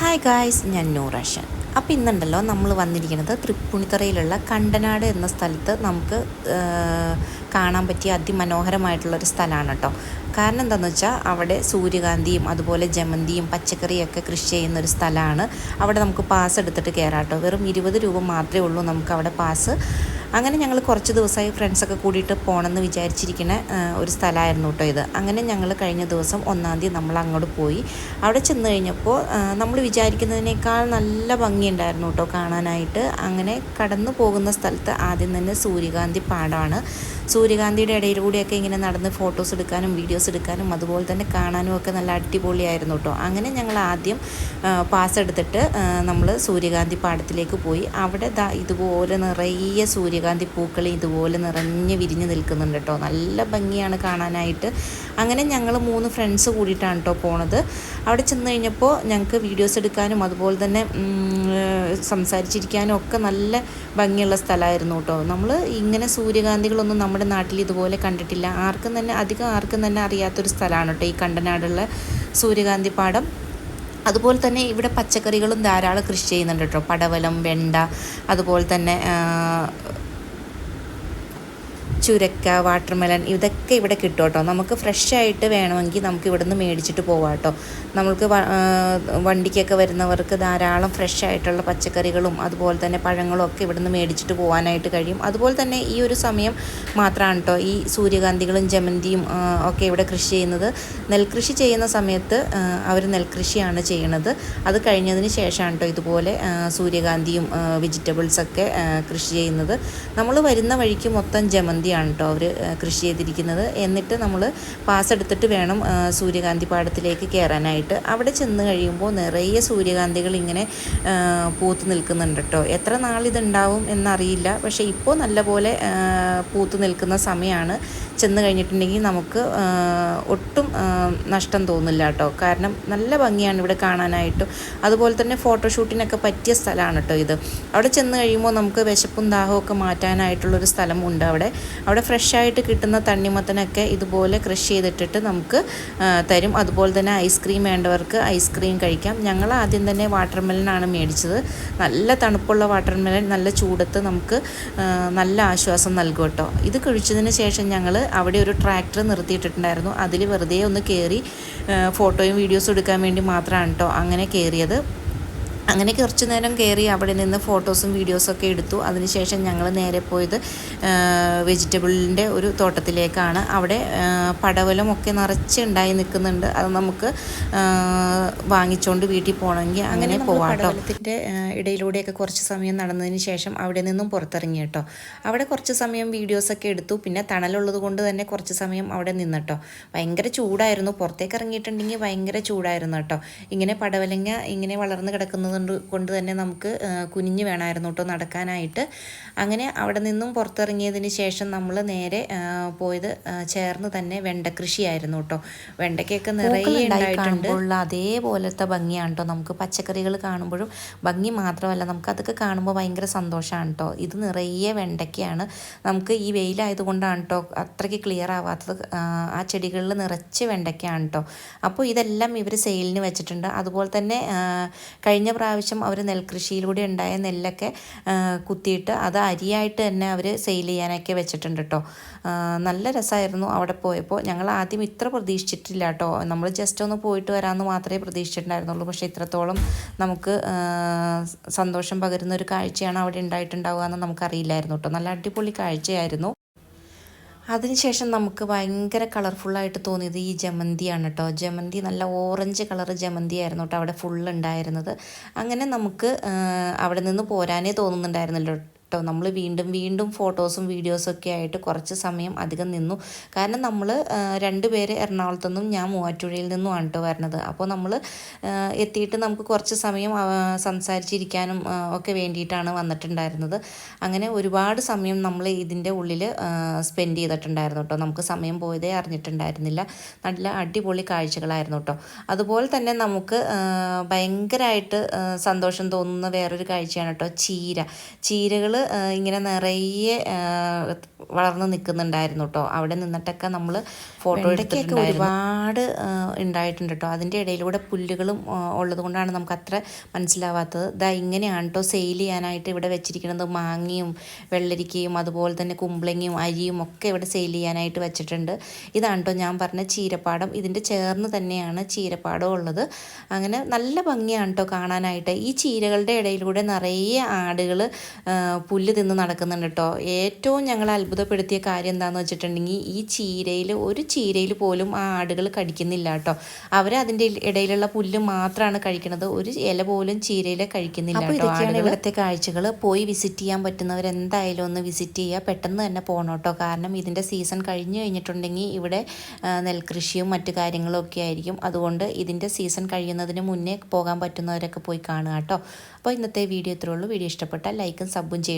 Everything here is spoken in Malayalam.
ഹായ് ഗായ്സ് ഞാൻ നൂറാഷൻ അപ്പോൾ ഇന്നുണ്ടല്ലോ നമ്മൾ വന്നിരിക്കുന്നത് തൃപ്പൂണിത്തറയിലുള്ള കണ്ടനാട് എന്ന സ്ഥലത്ത് നമുക്ക് കാണാൻ പറ്റിയ അതിമനോഹരമായിട്ടുള്ളൊരു സ്ഥലമാണ് കേട്ടോ കാരണം എന്താണെന്ന് വെച്ചാൽ അവിടെ സൂര്യകാന്തിയും അതുപോലെ ജമന്തിയും പച്ചക്കറിയൊക്കെ കൃഷി ചെയ്യുന്ന ഒരു സ്ഥലമാണ്. അവിടെ നമുക്ക് പാസ് എടുത്തിട്ട് കയറാം കേട്ടോ വെറും ഇരുപത് രൂപ മാത്രമേ ഉള്ളൂ നമുക്ക് അവിടെ പാസ്. അങ്ങനെ ഞങ്ങൾ കുറച്ച് ദിവസമായി ഫ്രണ്ട്സൊക്കെ കൂടിയിട്ട് പോകണമെന്ന് വിചാരിച്ചിരിക്കുന്ന ഒരു സ്ഥലമായിരുന്നു കേട്ടോ ഇത്. അങ്ങനെ ഞങ്ങൾ കഴിഞ്ഞ ദിവസം ഒന്നാം തീയതി നമ്മൾ അങ്ങോട്ട് പോയി. അവിടെ ചെന്ന് കഴിഞ്ഞപ്പോൾ നമ്മൾ വിചാരിക്കുന്നതിനേക്കാൾ നല്ല ഭംഗിയുണ്ടായിരുന്നു കേട്ടോ കാണാനായിട്ട്. അങ്ങനെ കടന്നു പോകുന്ന സ്ഥലത്ത് ആദ്യം തന്നെ സൂര്യകാന്തി പാടമാണ് സൂര്യകാന്തിയുടെ ഇടയിലൂടെയൊക്കെ ഇങ്ങനെ നടന്ന് ഫോട്ടോസ് എടുക്കാനും വീഡിയോസ് എടുക്കാനും അതുപോലെ തന്നെ കാണാനും ഒക്കെ നല്ല അടിപൊളിയായിരുന്നു കേട്ടോ അങ്ങനെ ഞങ്ങൾ ആദ്യം പാസ് എടുത്തിട്ട് നമ്മൾ സൂര്യകാന്തി പാടത്തിലേക്ക് പോയി. അവിടെ ഇതുപോലെ നിറയെ സൂര്യകാന്തി പൂക്കൾ ഇതുപോലെ നിറഞ്ഞ് വിരിഞ്ഞ് നിൽക്കുന്നുണ്ട് കേട്ടോ. നല്ല ഭംഗിയാണ് കാണാനായിട്ട്. അങ്ങനെ ഞങ്ങൾ മൂന്ന് ഫ്രണ്ട്സ് കൂടിയിട്ടാണ് കേട്ടോ പോണത്. അവിടെ ചെന്ന് കഴിഞ്ഞപ്പോൾ ഞങ്ങൾക്ക് വീഡിയോസ് എടുക്കാനും അതുപോലെ തന്നെ സംസാരിച്ചിരിക്കാനും ഒക്കെ നല്ല ഭംഗിയുള്ള സ്ഥലമായിരുന്നു കേട്ടോ. നമ്മൾ ഇങ്ങനെ സൂര്യകാന്തികളൊന്നും നമ്മുടെ നാട്ടിൽ ഇതുപോലെ കണ്ടിട്ടില്ല. ആർക്കും തന്നെ അധികം ആർക്കും തന്നെ അറിയാത്തൊരു സ്ഥലമാണ് കേട്ടോ ഈ കണ്ടനാടുള്ള സൂര്യകാന്തി പാടം. അതുപോലെ തന്നെ ഇവിടെ പച്ചക്കറികളും ധാരാളം കൃഷി ചെയ്യുന്നുണ്ട് കേട്ടോ. പടവലം വെണ്ട അതുപോലെ തന്നെ ചുരക്ക വാട്ടർമെലൺ ഇതൊക്കെ ഇവിടെ കിട്ടും കേട്ടോ നമുക്ക് ഫ്രഷ് ആയിട്ട് വേണമെങ്കിൽ നമുക്ക് ഇവിടെ നിന്ന് മേടിച്ചിട്ട് പോവാം കേട്ടോ നമ്മൾക്ക് വണ്ടിക്കൊക്കെ വരുന്നവർക്ക് ധാരാളം ഫ്രഷ് ആയിട്ടുള്ള പച്ചക്കറികളും അതുപോലെ തന്നെ പഴങ്ങളും ഒക്കെ ഇവിടെ നിന്ന് മേടിച്ചിട്ട് പോകാനായിട്ട് കഴിയും. അതുപോലെ തന്നെ ഈ ഒരു സമയം മാത്രമാണ് കേട്ടോ ഈ സൂര്യകാന്തികളും ജമന്തിയും ഒക്കെ ഇവിടെ കൃഷി ചെയ്യുന്നത്. നെൽകൃഷി ചെയ്യുന്ന സമയത്ത് അവർ നെൽകൃഷിയാണ് ചെയ്യുന്നത് അത് കഴിഞ്ഞതിന് ശേഷമാണ് കേട്ടോ ഇതുപോലെ സൂര്യകാന്തിയും വെജിറ്റബിൾസൊക്കെ കൃഷി ചെയ്യുന്നത്. നമ്മൾ വരുന്ന വഴിക്ക് മൊത്തം ജമന്തിയാണ് കേട്ടോ അവർ കൃഷി ചെയ്തിരിക്കുന്നത്. എന്നിട്ട് നമ്മൾ പാസ് എടുത്തിട്ട് വേണം സൂര്യകാന്തി പാടത്തിലേക്ക് കയറാനായിട്ട് അവിടെ ചെന്ന് കഴിയുമ്പോൾ നിറയെ സൂര്യകാന്തികൾ ഇങ്ങനെ പൂത്ത് നിൽക്കുന്നുണ്ട് കേട്ടോ എത്ര നാളിതുണ്ടാവും എന്നറിയില്ല. പക്ഷേ ഇപ്പോൾ നല്ലപോലെ പോലെ പൂത്ത് നിൽക്കുന്ന സമയമാണ് ചെന്ന് കഴിഞ്ഞിട്ടുണ്ടെങ്കിൽ നമുക്ക് ഒട്ടും നഷ്ടം തോന്നില്ല കേട്ടോ കാരണം നല്ല ഭംഗിയാണ് ഇവിടെ കാണാനായിട്ട്. അതുപോലെ തന്നെ ഫോട്ടോഷൂട്ടിനൊക്കെ പറ്റിയ സ്ഥലമാണ് കേട്ടോ ഇത്. അവിടെ ചെന്ന് കഴിയുമ്പോൾ നമുക്ക് വിശപ്പും ദാഹവും ഒക്കെ മാറ്റാനായിട്ടുള്ളൊരു സ്ഥലം ഉണ്ട് അവിടെ. അവിടെ ഫ്രഷായിട്ട് കിട്ടുന്ന തണ്ണിമത്തനൊക്കെ ഇതുപോലെ ക്രഷ് ചെയ്തിട്ടിട്ട് നമുക്ക് തരും. അതുപോലെ തന്നെ ഐസ്ക്രീം വേണ്ടവർക്ക് ഐസ്ക്രീം കഴിക്കാം. ഞങ്ങൾ ആദ്യം തന്നെ വാട്ടർമെലനാണ് മേടിച്ചത്. നല്ല തണുപ്പുള്ള വാട്ടർമെലൻ നല്ല ചൂടത്ത് നമുക്ക് നല്ല ആശ്വാസം നൽകും കേട്ടോ. ഇത് കഴിച്ചതിന് ശേഷം ഞങ്ങൾ അവിടെ ഒരു ട്രാക്ടർ നിർത്തിയിട്ടിട്ടുണ്ടായിരുന്നു. അതിൽ വെറുതെ ഒന്ന് കയറി ഫോട്ടോയും വീഡിയോസും എടുക്കാൻ വേണ്ടി മാത്രമാണ് കേട്ടോ അങ്ങനെ കയറിയത് അങ്ങനെ കുറച്ച് നേരം കയറി അവിടെ നിന്ന് ഫോട്ടോസും വീഡിയോസും ഒക്കെ എടുത്തു. അതിനുശേഷം ഞങ്ങൾ നേരെ പോയത് വെജിറ്റബിളിന്റെ ഒരു തോട്ടത്തിലേക്കാണ്. അവിടെ പടവലമൊക്കെ നിറച്ച് ഉണ്ടായി നിൽക്കുന്നുണ്ട്. അത് നമുക്ക് വാങ്ങിച്ചോണ്ട് വാങ്ങിച്ചുകൊണ്ട് വീട്ടിൽ പോകണമെങ്കിൽ അങ്ങനെ പോവാം കേട്ടോ പടവലത്തിന്റെ ഇടയിലൂടെയൊക്കെ കുറച്ച് സമയം നടന്നതിന് ശേഷം അവിടെ നിന്നും പുറത്തിറങ്ങി കേട്ടോ. അവിടെ കുറച്ച് സമയം വീഡിയോസൊക്കെ എടുത്തു. പിന്നെ തണലുള്ളത് കൊണ്ട് തന്നെ കുറച്ച് സമയം അവിടെ നിന്നിട്ടോ. ഭയങ്കര ചൂടായിരുന്നു. പുറത്തേക്ക് ഇറങ്ങിയിട്ടുണ്ടെങ്കിൽ ഭയങ്കര ചൂടായിരുന്നു കേട്ടോ. ഇങ്ങനെ പടവലങ്ങ ഇങ്ങനെ വളർന്ന് കിടക്കുന്നത് കൊണ്ട് കൊണ്ട് തന്നെ നമുക്ക് കുനിഞ്ഞ് വേണമായിരുന്നു കേട്ടോ നടക്കാനായിട്ട്. അങ്ങനെ അവിടെ നിന്നും പുറത്തിറങ്ങിയതിന് ശേഷം നമ്മൾ നേരെ പോയത് ചേർന്ന് തന്നെ വെണ്ട കൃഷിയായിരുന്നു കേട്ടോ വെണ്ടയ്ക്കൊക്കെ നിറയെ ഉണ്ടായിട്ടുണ്ട്. അതേപോലത്തെ ഭംഗിയാണ് കേട്ടോ നമുക്ക് പച്ചക്കറികൾ കാണുമ്പോഴും ഭംഗി മാത്രമല്ല നമുക്ക് അതൊക്കെ കാണുമ്പോൾ ഭയങ്കര സന്തോഷമാണ് കേട്ടോ ഇത് നിറയെ വെണ്ടയ്ക്കയാണ് നമുക്ക് ഈ വെയിലായതുകൊണ്ടാണ് കേട്ടോ അത്രയ്ക്ക് ക്ലിയർ ആവാത്തത്. ആ, ആ ചെടികളിൽ നിറച്ച് വെണ്ടയ്ക്കയാണ് കേട്ടോ അപ്പോൾ ഇതെല്ലാം ഇവർ സെയിലിന് വെച്ചിട്ടുണ്ട്. അതുപോലെ തന്നെ കഴിഞ്ഞ പ്രാവശ്യം അവർ നെൽകൃഷിയിലൂടെ ഉണ്ടായ നെല്ലൊക്കെ കുത്തിയിട്ട് അത് അരിയായിട്ട് തന്നെ അവർ സെയിൽ ചെയ്യാനൊക്കെ വെച്ചിട്ടുണ്ട് കേട്ടോ നല്ല രസമായിരുന്നു അവിടെ പോയപ്പോൾ. ഞങ്ങൾ ആദ്യം ഇത്ര പ്രതീക്ഷിച്ചിട്ടില്ല കേട്ടോ നമ്മൾ ജസ്റ്റ് ഒന്ന് പോയിട്ട് വരാമെന്ന് മാത്രമേ പ്രതീക്ഷിച്ചിട്ടുണ്ടായിരുന്നുള്ളൂ. പക്ഷേ ഇത്രത്തോളം നമുക്ക് സന്തോഷം പകരുന്ന ഒരു കാഴ്ചയാണ് അവിടെ ഉണ്ടായിട്ടുണ്ടാവുക എന്ന് നമുക്കറിയില്ലായിരുന്നു കേട്ടോ നല്ല അടിപൊളി കാഴ്ചയായിരുന്നു. അതിനുശേഷം നമുക്ക് ഭയങ്കര കളർഫുള്ളായിട്ട് തോന്നിയത് ഈ ജമന്തിയാണ് കേട്ടോ ജമന്തി നല്ല ഓറഞ്ച് കളർ ജമന്തി ആയിരുന്നു കേട്ടോ അവിടെ ഫുൾ ഉണ്ടായിരുന്നത്. അങ്ങനെ നമുക്ക് അവിടെ നിന്ന് പോരാനേ തോന്നുന്നുണ്ടായിരുന്നല്ലോ. കേട്ടോ നമ്മൾ വീണ്ടും വീണ്ടും ഫോട്ടോസും വീഡിയോസും ഒക്കെ ആയിട്ട് കുറച്ച് സമയം അധികം നിന്നു. കാരണം നമ്മൾ രണ്ട് പേര് എറണാകുളത്തു നിന്നും ഞാൻ മൂവാറ്റുപുഴയിൽ നിന്നുമാണ് കേട്ടോ വരുന്നത് അപ്പോൾ നമ്മൾ എത്തിയിട്ട് നമുക്ക് കുറച്ച് സമയം സംസാരിച്ചിരിക്കാനും ഒക്കെ വേണ്ടിയിട്ടാണ് വന്നിട്ടുണ്ടായിരുന്നത്. അങ്ങനെ ഒരുപാട് സമയം നമ്മൾ ഇതിന്റെ ഉള്ളിൽ സ്പെൻഡ് ചെയ്തിട്ടുണ്ടായിരുന്നു കേട്ടോ നമുക്ക് സമയം പോയതേ അറിഞ്ഞിട്ടുണ്ടായിരുന്നില്ല. നല്ല അടിപൊളി കാഴ്ചകളായിരുന്നു കേട്ടോ അതുപോലെ തന്നെ നമുക്ക് ഭയങ്കരമായിട്ട് സന്തോഷം തോന്നുന്ന വേറൊരു കാഴ്ചയാണ് കേട്ടോ ചീര. ചീരകൾ ഇങ്ങനെ നിറയെ വളർന്നു നിൽക്കുന്നുണ്ടായിരുന്നു കേട്ടോ അവിടെ നിന്നിട്ടൊക്കെ നമ്മൾ ഫോട്ടോ എടുത്തൊക്കെ ഒരുപാട് ഉണ്ടായിട്ടുണ്ട് കേട്ടോ അതിന്റെ ഇടയിലൂടെ പുല്ലുകളും ഉള്ളതുകൊണ്ടാണ് ഉള്ളത് കൊണ്ടാണ് നമുക്ക് അത്ര മനസ്സിലാവാത്തത്. ഇതാ ഇങ്ങനെയാണ് കേട്ടോ സെയിൽ ചെയ്യാനായിട്ട് ഇവിടെ വെച്ചിരിക്കുന്നത്. മാങ്ങയും വെള്ളരിക്കയും അതുപോലെ തന്നെ കുമ്പളങ്ങയും അരിയും ഒക്കെ ഇവിടെ സെയിൽ ചെയ്യാനായിട്ട് വെച്ചിട്ടുണ്ട്. ഇതാണ് കേട്ടോ ഞാൻ പറഞ്ഞ ചീരപ്പാടം. ഇതിന്റെ ചേർന്ന് തന്നെയാണ് ചീരപ്പാടം ഉള്ളത്. അങ്ങനെ നല്ല ഭംഗിയാണ് കേട്ടോ കാണാനായിട്ട്. ഈ ചീരകളുടെ ഇടയിലൂടെ നിറയെ ആടുകൾ പുല്ല് തിന്ന് നടക്കുന്നുണ്ട് കേട്ടോ ഏറ്റവും ഞങ്ങൾ അത്ഭുതപ്പെടുത്തിയ കാര്യം എന്താണെന്ന് വെച്ചിട്ടുണ്ടെങ്കിൽ ഈ ചീരയിൽ ഒരു ചീരയിൽ പോലും ആ ആടുകൾ കടിക്കുന്നില്ല കേട്ടോ അവർ അതിന്റെ ഇടയിലുള്ള പുല്ല് മാത്രമാണ് കഴിക്കുന്നത് ഒരു ഇല പോലും ചീരയിൽ കഴിക്കുന്നില്ല ഇതൊക്കെയാണ് ഇവിടുത്തെ കാഴ്ചകൾ പോയി വിസിറ്റ് ചെയ്യാൻ പറ്റുന്നവർ എന്തായാലും ഒന്ന് വിസിറ്റ് ചെയ്യുക പെട്ടെന്ന് തന്നെ പോകണം കേട്ടോ കാരണം ഇതിന്റെ സീസൺ കഴിഞ്ഞു കഴിഞ്ഞിട്ടുണ്ടെങ്കിൽ ഇവിടെ നെൽകൃഷിയും മറ്റു കാര്യങ്ങളും ഒക്കെ ആയിരിക്കും. അതുകൊണ്ട് ഇതിന്റെ സീസൺ കഴിയുന്നതിന് മുന്നേ പോകാൻ പറ്റുന്നവരൊക്കെ പോയി കാണുക കേട്ടോ അപ്പോൾ ഇന്നത്തെ വീഡിയോ ഇത്രയുള്ളൂ വീഡിയോ ഇഷ്ടപ്പെട്ടാൽ ലൈക്കും സബും ചെയ്യും